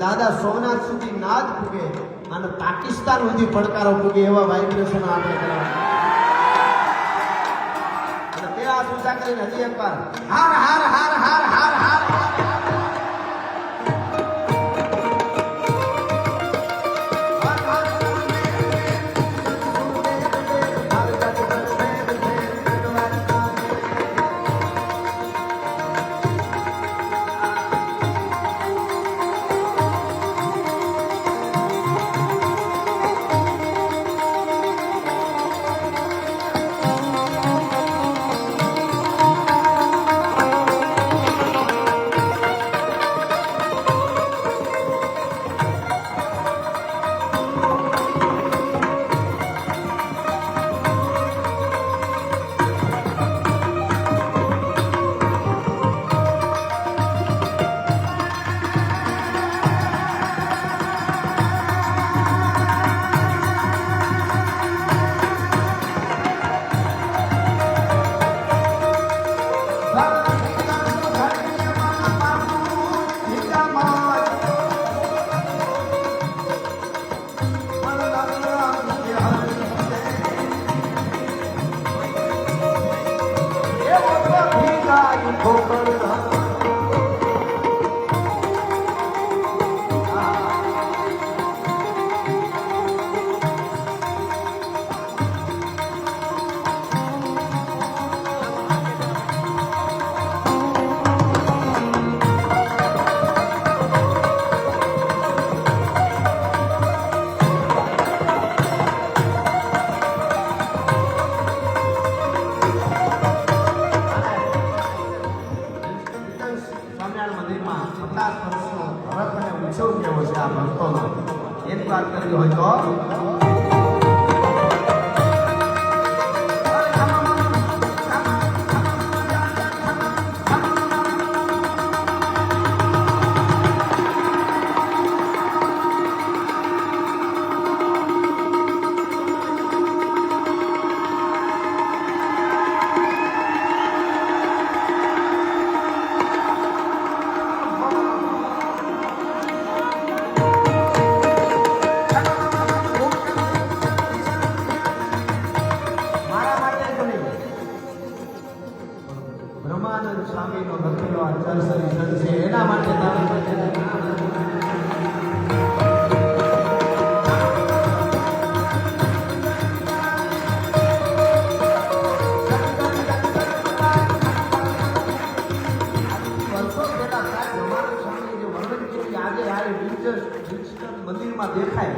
દાદા સોમનાથ સુધી નાદ પૂગે અને પાકિસ્તાન સુધી પડકારો પૂગે એવા વાઇબ્રેશન આપણે કરવા અને બે હાથ ઊંચા હાર હાર હાર હાર હાર હાર બ્રહ્માનંદ સ્વામીનો લખેલો આ ચરસરી ગ્રંથ છે. એના માટે મંદિરમાં દેખાય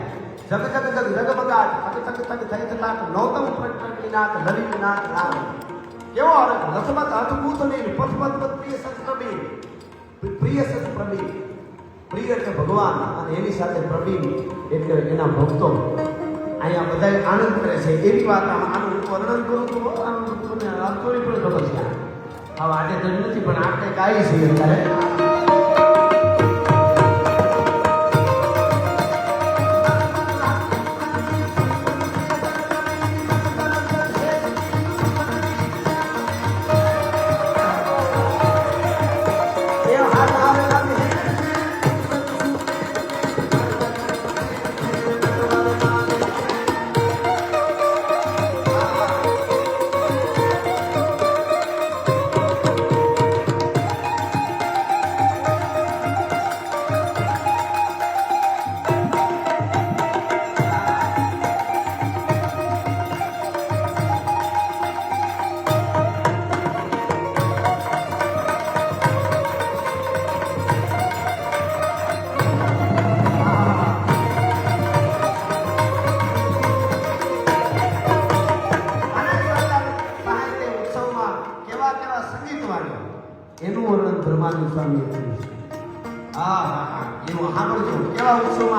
જગ જગ જગ જગમગાટ થગ તક તક થઈ થલાટ નૌતમ પ્રકૃતિનાથ લલિતનાથ નામ કેવો અર્થ રસમત અદ્ભુત નીર પથપત પ્રિય સંસ્કૃતિ પ્રિય સંસ્કૃતિ પ્રિય એટલે ભગવાન અને એની સાથે પ્રવીણ એટલે એના ભક્તો અહીંયા બધા આનંદ કરે છે એવી વાત આનું વર્ણન કરું તો આમ તમને થોડી પણ ખબર છે હવે આજે તો નથી પણ આપણે ગાઈ છીએ અત્યારે 나오소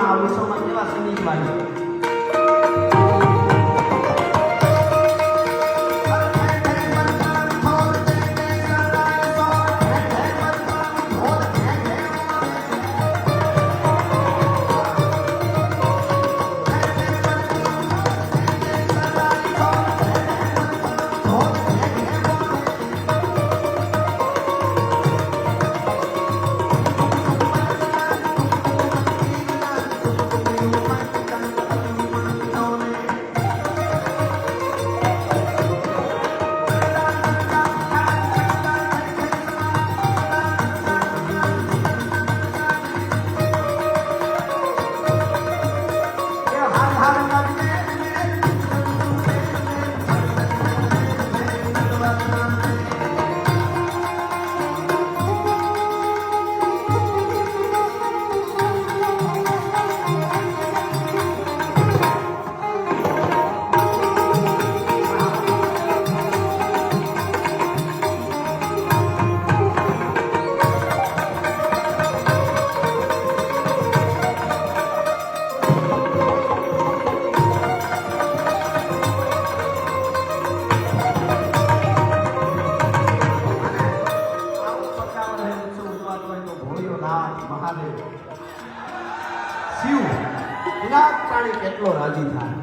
પ્રાણી કેટલો રાજી થાય?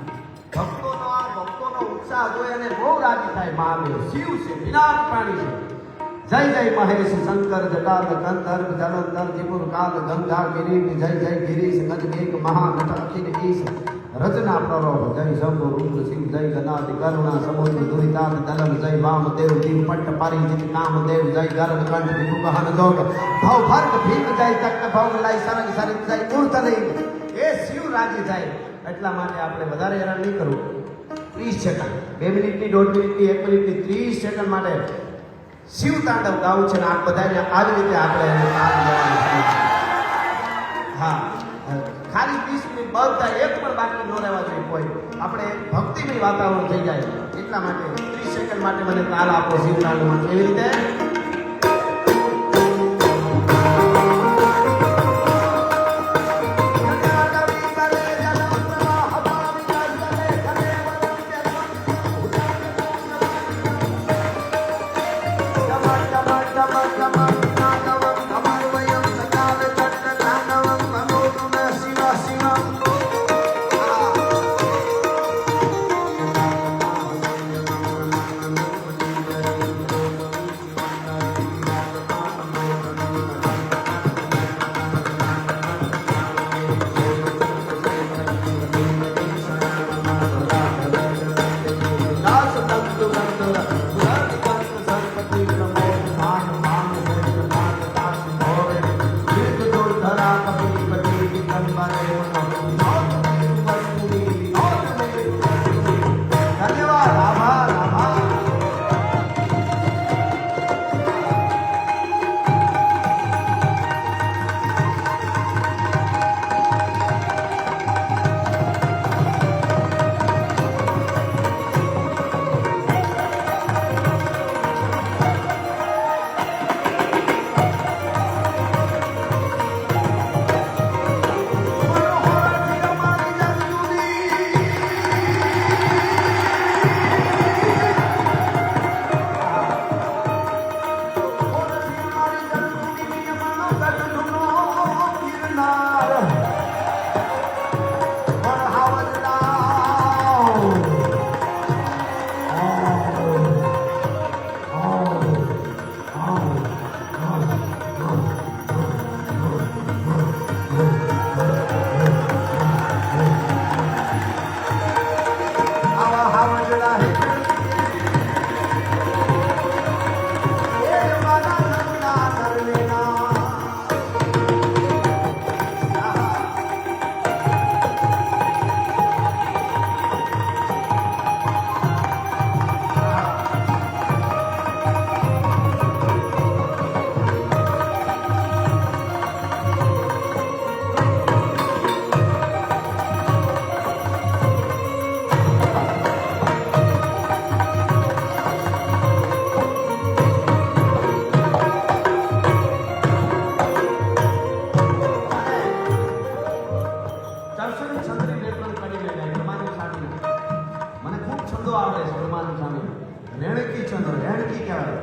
ભક્તોનો આ ભક્તોનો ઉત્સાહ જોઈ અને બહુ રાજી થાય મહાદેવ શિવ છે, વિરાટ પ્રાણી છે. જય જય મહેશ, શંકર, જટાલ કંધર જલંધર, ત્રિપુર, કાલ, ગંગા ગિરી જય જય ગિરીશ ગજગેક એક અખિલ ઈશ. રચના પ્રરોહ જય શંભુ, રુદ્ર સિંહ, જય ગનાધિ કરુણા, સમુદ્ર દુરિતાદ દલન જય વામદેવ દીવ પટ્ટ પરિચિત નામદેવ જય ગર્ભ કંઠ વિભુ ગહન જોગ ભવ ભર્ગ ભીમ જય તક્ત ભવ, લય સરગ સરિત જય, મૂર્ત એ શિવ રાજી જાય એટલા માટે આપણે વધારે હેરાન નહીં કરવું. ત્રીસ સેકન્ડ. બે મિનિટની, દોઢ મિનિટની, એક મિનિટની, ત્રીસ સેકન્ડ માટે શિવ તાંડવ ગાવું છે આ બધાને આવી રીતે આપણે. હા. ખાલી વીસ મિનિટ બધા એક પણ બાકી ન રહેવા જોઈએ કોઈ. આપણે ભક્તિમય વાતાવરણ થઈ જાય એટલા માટે ત્રીસ સેકન્ડ માટે મને તાલ આપો શિવ તાંડવમાં. કેવી રીતે? છે પ્રમાણિક સ્વામી રેણકી છંદો રેણકી કહેવાય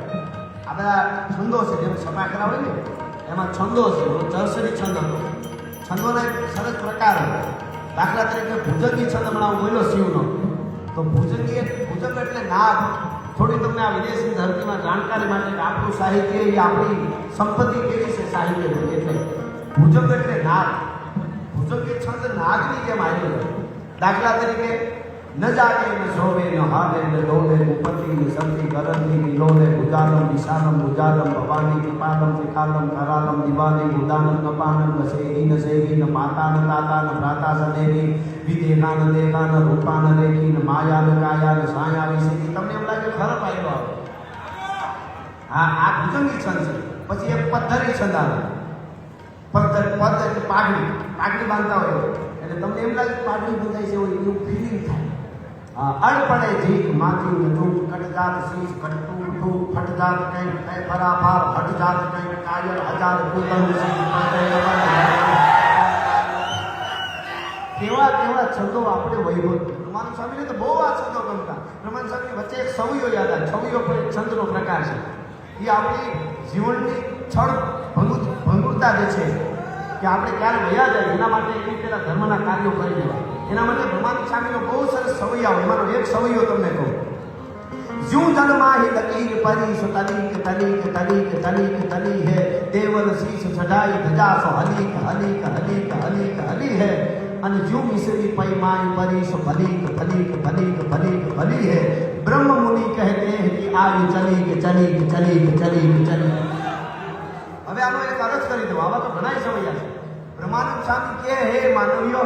આ બધા છંદો છે, જેમ સભા કરાવે ને, એમાં છંદો છે દર્શની છંદ હતો. છંદોના એક સરસ પ્રકાર હતા. દાખલા તરીકે ભુજંગી છંદ હમણાં હું બોલ્યો શિવનો. તો ભુજંગી એક ભુજંગ એટલે નાદ થોડી તમને આ વિદેશની ધરતીમાં જાણકારી માટે આપણું સાહિત્ય એ આપણી સંપત્તિ કેવી છે સાહિત્યની એટલે. ભુજંગ એટલે નાદ ભુજંગી છંદ નાગની જેમ આવ્યો દાખલા તરીકે ન જાગે ન શોભે ન હાલે ન ડોલે ઉપતિ ન સંતિ કરંદી વિલોલે ગુજાલમ વિશાલમ ગુજાલમ ભવાની કૃપાલમ ત્રિકાલમ કરાલમ દિવાલી ગુદાનમ કપાનમ ન સેહી ન સેહી ન માતા ન તાતા ન ભ્રાતા સદેવી વિદેહા ન દેહા ન રૂપા ન રેખી ન માયા ન કાયા ન સાયા વિશેની તમને એમ લાગે ખરાબ આવ્યો આવે. હા, આ ભુજંગી છંદ છે. પછી એક પથ્થરી છંદ આવે. પથ્થર પથ્થર પાઘડી. પાઘડી બાંધતા હોય. એટલે તમને એમ લાગે પાઘડી બંધાય છે, એવું ફિલિંગ થાય. હા, અડ પડે જીક માથી નટુક કટજાત શીશ કટતું ઠૂક ફટજાત કંઈક કઈ ફરાફાર હટજાત કંઈક કાયર હજાર પડે કેવા કેવા છંદો આપણે વૈભવ. પ્રમાણ સ્વામીને તો બહુ આ છંદો ગમતા. પ્રમાણ સ્વામી વચ્ચે એક સવૈયો યાદ આવે. છવિયો પણ એક છંદનો પ્રકાર છે. એ આપણી જીવનની છળ ભંગુ ભંગુરતા જે છે કે આપણે ક્યારે વયા જાય એના માટે એની પહેલાં ધર્મના કાર્યો કરી દેવા એના માટે ભગવાન સ્વામીનો બહુ સરસ સવૈયા એમાંનો એક સવૈયો તમને કહું. જ્યું જન્માહી લકીર પરી સો તલીક તલીક તલીક તલીક, તલી હે. દેવલ શીશ ચઢાઈ ધજા સો હલીક હલીક હલીક હલીક, હલી હે. અને જ્યું મિશ્રી પઈ માઈ પરી સો ભલીક ભલીક ભલીક ભલીક, ભલી હે. બ્રહ્મ મુનિ કહેતે હે કે આવી ચલીક ચલીક ચલીક ચલીક ચલીક હવે આનો એક અરજ કરી દો આવા તો ઘણા સમયા છે. બ્રહ્માનંદ સ્વામી કે હે માનવીઓ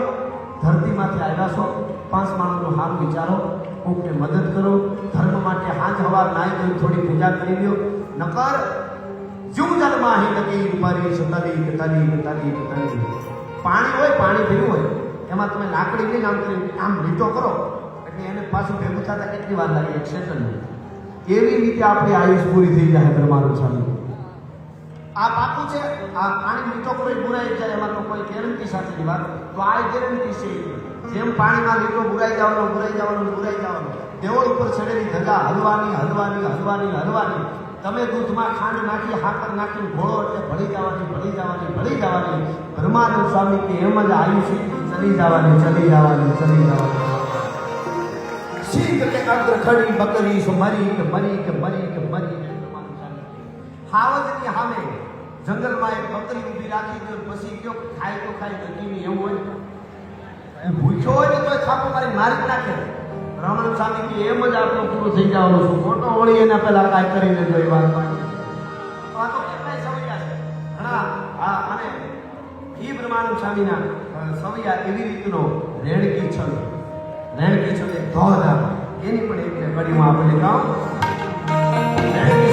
ધરતીમાંથી આવ્યા છો, પાંચ માણસનો હાલ વિચારો, કોકને મદદ કરો, ધર્મ માટે હાજ હવાર નાય કરી થોડી પૂજા કરી લ્યો. નકર જુમ અહીં લગી પરી સતાલી તલીક તલીક તલીક પાણી હોય, પાણી પીવું હોય, એમાં તમે લાકડી લઈને આમ કરી આમ લીટો કરો, એટલે એને પાછું ભેગું થતા કેટલી વાર લાગે? એક સેકન્ડ. એવી રીતે આપણી આયુષ પૂરી થઈ જાય બ્રહ્માનંદ સ્વામી આ પાકું છે, આ પાણી લીટો કોઈ બુરાઈ જાય, એમાં તો કોઈ ગેરંટી સાથેની વાત. તો આ ગેરંટી છે. જેમ પાણીમાં લીટો બુરાઈ જવાનો બુરાઈ જવાનો બુરાઈ જવાનો, તેઓ ઉપર ચડેલી ધજા, હલવાની હલવાની હલવાની હલવાની. તમે દૂધમાં ખાંડ નાખી, હાકર નાખી, ઘોળો એટલે ભળી જવાની ભળી જવાની ભળી જવાની બ્રહ્માનંદ સ્વામી કે એમ જ આયુષ્ય ચલી જવાની ચલી જવાની ચલી જવાની. શીખ કે અગ્ર ખડી બકરી મરી કે મરી કે મરી કે મરી હાવજની સામે જંગલમાં એક બકરી ઊભી રાખી ગયો પછી ગયો, ખાય તો ખાય, તો કીમી એવું હોય ભૂખ્યો હોય ને તો છાપો મારી મારી નાખે. રમણ સ્વામી કે એમ જ આપણો પૂરો થઈ જવાનો છું. ખોટો વળી એના પહેલા કાંઈ કરી લેજો એ વાત આ તો કેટલાય છે. ઘણા, હા, અને એ બ્રહ્માનંદ સ્વામીના સવૈયા એવી રીતનો રેણકી છંદ રેણકી છંદ એક એની પણ એક કડીમાં આપણે ગામ. રેણકી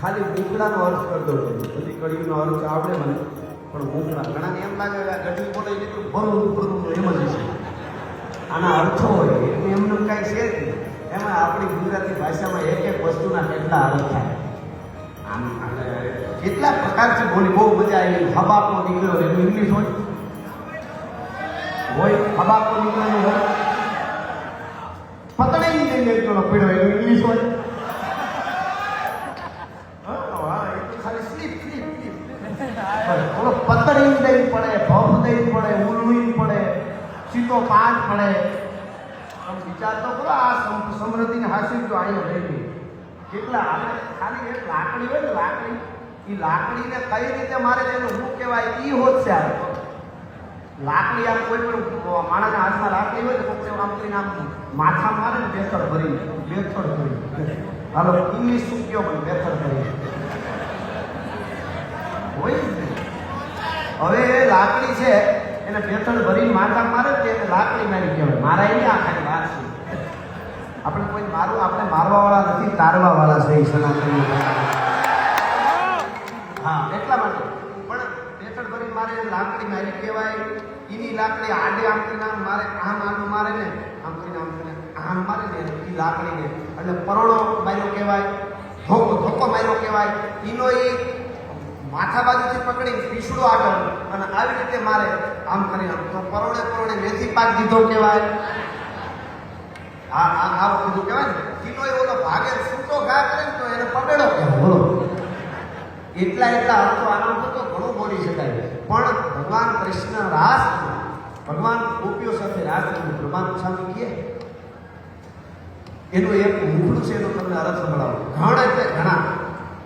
ખાલી મૂકડાનો અર્થ કરતો દો બધી કડીનો અર્થ આવડે મને, પણ મૂકડા ઘણાને એમ લાગે કે આ ગઢવી એટલું ભરવું ભરવું એમ જ છે. આના અર્થો હોય એટલે એમનું કાંઈ છે જ એમાં આપણી ગુજરાતી ભાષામાં એક એક વસ્તુના કેટલા અર્થ થાય. આમ કેટલા પ્રકાર છે બોલી, બહુ મજા આવી હબાપો નીકળ્યો એનું ઇંગ્લિશ હોય. હોય, હબાપો દીકરો હોય. પતણે જઈને એકલો પીડ્યો એનું ઇંગ્લિશ હા, હા, તો પડે ભફ દઈ પડે ઉલવી પડે સીધો પાન પડે આમ વિચાર તો કરો આ સમ- સમૃદ્ધિને હાસિલ તો અહીંયા આપણે ખાલી લાકડી હોય ને લાકડી એ લાકડીને કઈ રીતે મારે તેને શું કહેવાય એ હોત છે આ લાકડી આમ કોઈ પણ માણસના હાથમાં લાકડી હોય તો કોક આમ કરીને આમ માથા મારે ને બેથડ ભરી બેથડ ભરી હાલો ઇંગ્લિશ શું કયો પણ બેથડ ભરી હોય હવે એ લાકડી છે, એને બેથડ ભરીને માથા મારે ને તેને લાકડી મારી કહેવાય. મારા એ આ ખાલી વાત છે. આપણે કોઈ મારું, આપણે મારવા વાળા નથી તારવા વાળા છે સનાતની હા, એટલા માટે. પણ બેથડ ભરીને મારે લાકડી મારી કહેવાય. એની લાકડી આડે આમ કરીને મારે, આમ આમ મારે ને આમ કરીને આમ કરીને આમ મારે ને એ લાકડીને એટલે પરોળો માર્યો કહેવાય, ધોકો ધોકો માર્યો કહેવાય. એનો એ માથા બાજુથી પકડી પીસડો આગળ અને આવી રીતે મારે આમ કરીને આમ તો પરોળે પરોણે મેથી પાક દીધો કહેવાય. આ આ આ બધું કહેવાય ને. તીનો એ ઓલો ભાગે છૂટો ઘા કરે ને તો એને પકડો એટલા એટલા અર્થો આના તો ઘણું બોલી શકાય. પણ ભગવાન કૃષ્ણ રાસ ભગવાન ગોપીઓ સાથે રાસ કર્યું પ્રમાણ સ્વામી કહે, એનું એક મૂળ છે એનો તમને અર્થ સંભળાવો. ઘણ એટલે ઘણા.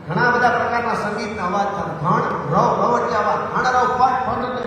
ઘણા બધા પ્રકારના સંગીતના અવાજ થાય. ઘણ રવ રવ એટલે અવાજ. ઘણ રવ પણ